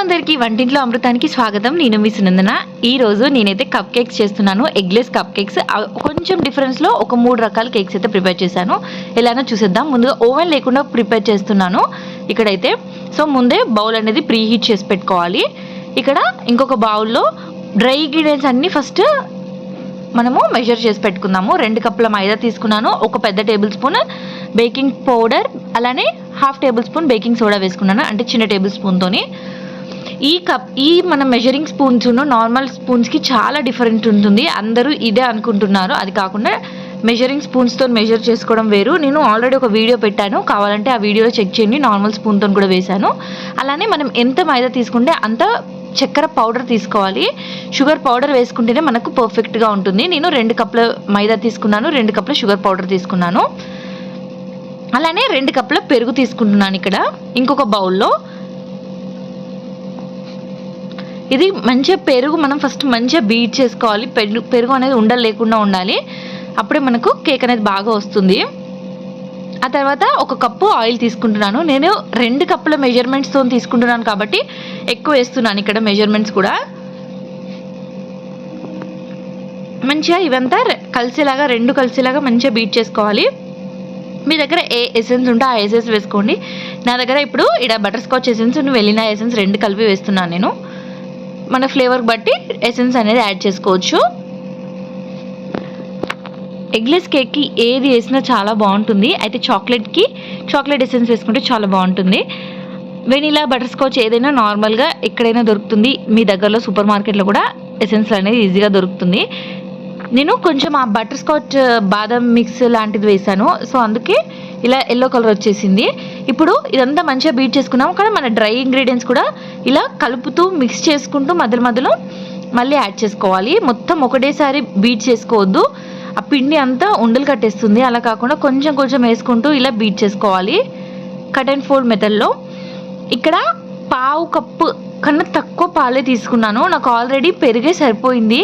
అందరికీ వంటింట్లో అమృతానికి స్వాగతం. నేను మీ సునందన. నేనైతే కప్ కేక్స్ చేస్తున్నాను. Eggless cup cakes. కొంచెం డిఫరెన్స్లో ఒక మూడు రకాల కేక్స్ అయితే ప్రిపేర్ చేశాను. ఎలానో చూసేద్దాం. ముందుగా ఓవెన్ లేకుండా ప్రిపేర్ చేస్తున్నాను. ఇక్కడైతే సో ముందే బౌల్ అనేది ప్రీ హీట్ చేసి పెట్టుకోవాలి. ఇక్కడ ఇంకొక బౌల్లో డ్రై ఇంగ్రీడియంట్స్ అన్నీ ఫస్ట్ మనము మెజర్ చేసి పెట్టుకుందాము. రెండు కప్పుల మైదా తీసుకున్నాను. ఒక పెద్ద టేబుల్ స్పూన్ బేకింగ్ పౌడర్ అలానే half table spoon baking soda వేసుకున్నాను. అంటే చిన్న టేబుల్ స్పూన్తోని ఈ కప్ ఈ మన మెజరింగ్ స్పూన్స్ను నార్మల్ స్పూన్స్కి చాలా డిఫరెంట్ ఉంటుంది. అందరూ ఇదే అనుకుంటున్నారు. అది కాకుండా మెజరింగ్ స్పూన్స్తో మెజర్ చేసుకోవడం వేరు. నేను ఆల్రెడీ ఒక వీడియో పెట్టాను. కావాలంటే ఆ వీడియోలో చెక్ చేయండి. నార్మల్ స్పూన్తో కూడా వేశాను. అలానే మనం ఎంత మైదా తీసుకుంటే అంత చక్కెర పౌడర్ తీసుకోవాలి. షుగర్ పౌడర్ వేసుకుంటేనే మనకు పర్ఫెక్ట్గా ఉంటుంది. నేను రెండు కప్పుల మైదా తీసుకున్నాను. రెండు కప్పుల షుగర్ పౌడర్ తీసుకున్నాను. అలానే రెండు కప్పుల పెరుగు తీసుకుంటున్నాను ఇక్కడ. ఇంకొక బౌల్లో ఇది మంచిగా పెరుగు మనం ఫస్ట్ మంచిగా బీట్ చేసుకోవాలి. పెరుగు పెరుగు అనేది ఉండలు లేకుండా ఉండాలి. అప్పుడే మనకు కేక్ అనేది బాగా వస్తుంది. ఆ తర్వాత ఒక కప్పు ఆయిల్ తీసుకుంటున్నాను. నేను రెండు కప్పుల మెజర్మెంట్స్తో తీసుకుంటున్నాను కాబట్టి ఎక్కువ వేస్తున్నాను ఇక్కడ మెజర్మెంట్స్ కూడా. మంచిగా ఇవంతా కలిసేలాగా రెండు కలిసేలాగా మంచిగా బీట్ చేసుకోవాలి. మీ దగ్గర ఏ ఎసెన్స్ ఉంటే ఆ ఎసెన్స్ వేసుకోండి. నా దగ్గర ఇప్పుడు ఇక్కడ బటర్ స్కాచ్ ఎసెన్స్ వెళ్ళిన ఎసెన్స్ రెండు కలిపి వేస్తున్నాను నేను. మన ఫ్లేవర్ బట్టి ఎసెన్స్ అనేది యాడ్ చేసుకోవచ్చు. ఎగ్లెస్ కేక్కి ఏది వేసినా చాలా బాగుంటుంది. అయితే చాక్లెట్కి చాక్లెట్ ఎసెన్స్ వేసుకుంటే చాలా బాగుంటుంది. వెనీలా బటర్ స్కాచ్ ఏదైనా నార్మల్గా ఎక్కడైనా దొరుకుతుంది. మీ దగ్గరలో సూపర్ మార్కెట్లో కూడా ఎసెన్స్ అనేది ఈజీగా దొరుకుతుంది. నేను కొంచెం ఆ బటర్ స్కాచ్ uh, బాదం మిక్స్ లాంటిది వేసాను సో అందుకే ఇలా ఎల్లో కలర్ వచ్చేసింది. ఇప్పుడు ఇదంతా మంచిగా బీట్ చేసుకున్నాము. కానీ మన డ్రై ఇంగ్రీడియంట్స్ కూడా ఇలా కలుపుతూ మిక్స్ చేసుకుంటూ మధ్య మధ్యలో మళ్ళీ యాడ్ చేసుకోవాలి. మొత్తం ఒకటేసారి బీట్ చేసుకోవద్దు. ఆ పిండి అంతా ఉండలు కట్టేస్తుంది. అలా కాకుండా కొంచెం కొంచెం వేసుకుంటూ ఇలా బీట్ చేసుకోవాలి. కట్ అండ్ ఫోల్డ్ మెథడ్లో ఇక్కడ పావు కప్పు కన్నా తక్కువ పాలే తీసుకున్నాను. నాకు ఆల్రెడీ పెరిగే సరిపోయింది.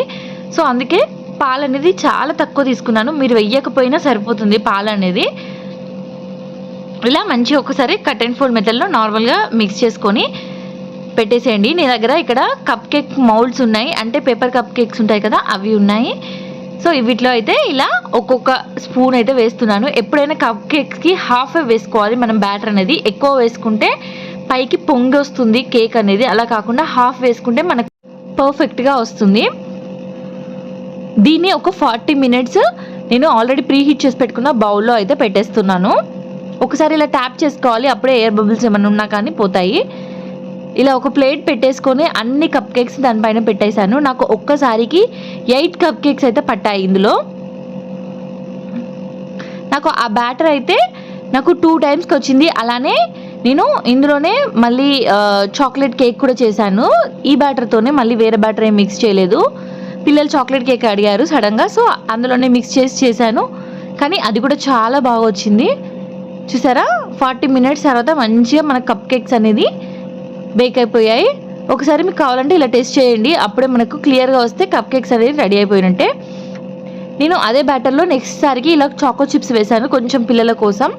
సో అందుకే పాలు అనేది చాలా తక్కువ తీసుకున్నాను. మీరు వెయ్యకపోయినా సరిపోతుంది పాలు అనేది ఇలా మంచి ఒకసారి కట్ అండ్ ఫోల్డ్ మెథడ్లో నార్మల్గా మిక్స్ చేసుకొని పెట్టేసేయండి. నీ దగ్గర ఇక్కడ కప్ కేక్ మౌల్డ్స్ ఉన్నాయి. అంటే పేపర్ కప్ కేక్స్ ఉంటాయి కదా అవి ఉన్నాయి. సో వీటిలో అయితే ఇలా ఒక్కొక్క స్పూన్ అయితే వేస్తున్నాను. ఎప్పుడైనా కప్ కేక్స్కి హాఫ్ వేసుకోవాలి. మనం బ్యాటర్ అనేది ఎక్కువ వేసుకుంటే పైకి పొంగి వస్తుంది కేక్ అనేది. అలా కాకుండా హాఫ్ వేసుకుంటే మనకు పర్ఫెక్ట్గా వస్తుంది. దీన్ని ఒక ఫార్టీ మినిట్స్ నేను ఆల్రెడీ ప్రీ హీట్ చేసి పెట్టుకున్న బౌల్లో అయితే పెట్టేస్తున్నాను. ఒకసారి ఇలా ట్యాప్ చేసుకోవాలి అప్పుడే ఎయిర్ బబుల్స్ ఏమైనా ఉన్నా కానీ పోతాయి. ఇలా ఒక ప్లేట్ పెట్టేసుకొని అన్ని కప్ కేక్స్ దానిపైన పెట్టేశాను. నాకు ఒక్కసారికి ఎయిట్ కప్ కేక్స్ అయితే పట్టాయి ఇందులో. నాకు ఆ బ్యాటర్ అయితే నాకు టూ టైమ్స్కి వచ్చింది. అలానే నేను ఇందులోనే మళ్ళీ చాక్లెట్ కేక్ కూడా చేశాను. ఈ బ్యాటర్తోనే మళ్ళీ వేరే బ్యాటర్ ఏం మిక్స్ చేయలేదు. పిల్లలు చాక్లెట్ కేక్ అడిగారు సడన్గా. సో అందులోనే మిక్స్ చేసి చేశాను. కానీ అది కూడా చాలా బాగా వచ్చింది. చూసారా? ఫార్టీ మినిట్స్ తర్వాత మంచిగా మన కప్ కేక్స్ అనేది బేక్ అయిపోయాయి. ఒకసారి మీకు కావాలంటే ఇలా టెస్ట్ చేయండి. అప్పుడే మనకు క్లియర్గా వస్తే కప్ కేక్స్ అనేది రెడీ అయిపోయినట్టే. నేను అదే బ్యాటర్లో నెక్స్ట్ సారికి ఇలా చాకో చిప్స్ వేశాను కొంచెం పిల్లల కోసం.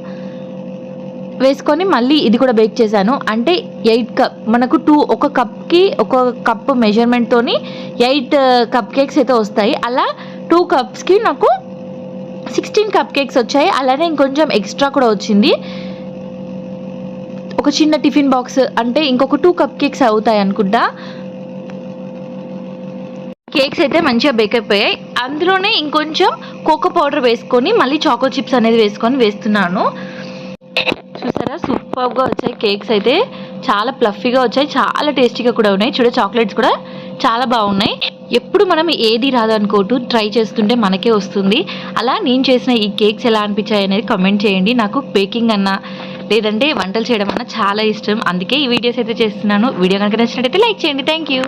వేసుకొని మళ్ళీ ఇది కూడా బేక్ చేశాను. అంటే ఎయిట్ కప్ మనకు టూ ఒక కప్కి ఒక కప్ మెజర్మెంట్తోని ఎయిట్ కప్ కేక్స్ అయితే వస్తాయి. అలా టూ కప్స్కి నాకు సిక్స్టీన్ కప్ కేక్స్ వచ్చాయి. అలానే ఇంకొంచెం ఎక్స్ట్రా కూడా వచ్చింది. ఒక చిన్న టిఫిన్ బాక్స్ అంటే ఇంకొక టూ కప్ కేక్స్ అవుతాయి అనుకుంటా. కేక్స్ అయితే మంచిగా బేక్ అయిపోయాయి. అందులోనే ఇంకొంచెం కోకో పౌడర్ వేసుకొని మళ్ళీ చాకో చిప్స్ అనేది వేసుకొని వేస్తున్నాను. చూసారా? సూపర్గా వచ్చాయి కేక్స్ అయితే. చాలా ప్లఫీగా వచ్చాయి. చాలా టేస్టీగా కూడా ఉన్నాయి. చూడ చాక్లెట్స్ కూడా చాలా బాగున్నాయి. ఎప్పుడు మనం ఏది రాదనుకోటు ట్రై చేస్తుంటే మనకే వస్తుంది. అలా నేను చేసిన ఈ కేక్స్ ఎలా అనిపించాయి అనేది కమెంట్ చేయండి. నాకు బేకింగ్ అన్నా లేదంటే వంటలు చేయడం అన్నా చాలా ఇష్టం. అందుకే ఈ వీడియోస్ అయితే చేస్తున్నాను. వీడియో కనుక నచ్చినట్టయితే లైక్ చేయండి. Thank you.